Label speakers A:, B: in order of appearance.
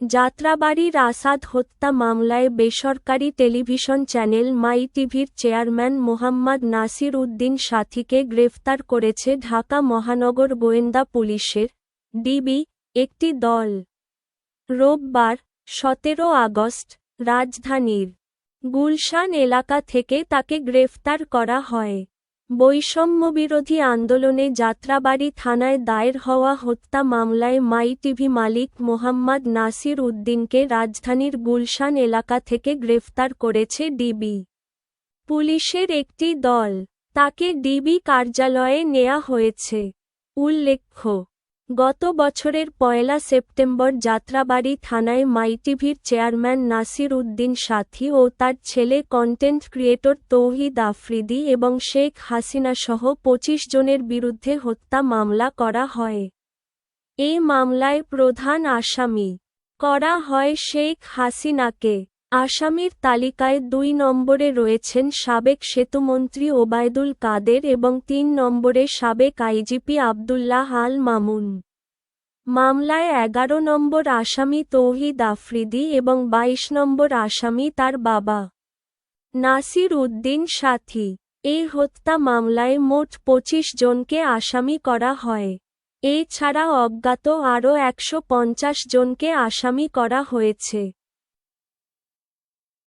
A: যাত্রাবাড়ির আসাদ হত্যা মামলায় বেসরকারি টেলিভিশন চ্যানেল মাই টিভির চেয়ারম্যান মোহাম্মদ নাসির উদ্দিন সাথীকে গ্রেফতার করেছে ঢাকা মহানগর গোয়েন্দা পুলিশের ডিবি, একটি দল। রোববার, সতেরো আগস্ট, রাজধানীর গুলশান এলাকা থেকে তাকে গ্রেফতার করা হয়। বৈষম্যবিরোধী আন্দোলনে যাত্রাবাড়ি থানায় দায়ের হওয়া হত্যা মামলায় মাই টিভি মালিক মোহাম্মদ নাসির উদ্দিনকে রাজধানীর গুলশান এলাকা থেকে গ্রেফতার করেছে ডিবি। পুলিশের একটি দল, তাকে ডিবি কার্যালয়ে নেয়া হয়েছে। উল্লেখ্য গত বছরের পয়লা সেপ্টেম্বর যাত্রাবাড়ি থানায় মাইটিভির চেয়ারম্যান নাসির উদ্দিন সাথী ও তার ছেলে কন্টেন্ট ক্রিয়েটর তৌহিদ আফ্রিদি এবং শেখ হাসিনা সহ পঁচিশ জনের বিরুদ্ধে হত্যা মামলা করা হয়। এ মামলায় প্রধান আসামি করা হয় শেখ হাসিনাকে। আসামির তালিকায় দুই নম্বরে রয়েছেন সাবেক সেতুমন্ত্রী ওবায়দুল কাদের এবং তিন নম্বরে সাবেক আইজিপি আবদুল্লাহ আল মামুন। মামলায় এগারো নম্বর আসামি তৌহিদ আফ্রিদি এবং ২২ নম্বর আসামি তার বাবা। নাসির উদ্দিন সাথী। এই হত্যা মামলায় মোট পঁচিশ জনকে আসামি করা হয়। এছাড়া অজ্ঞাত আরও একশো পঞ্চাশ জনকে আসামি করা হয়েছে।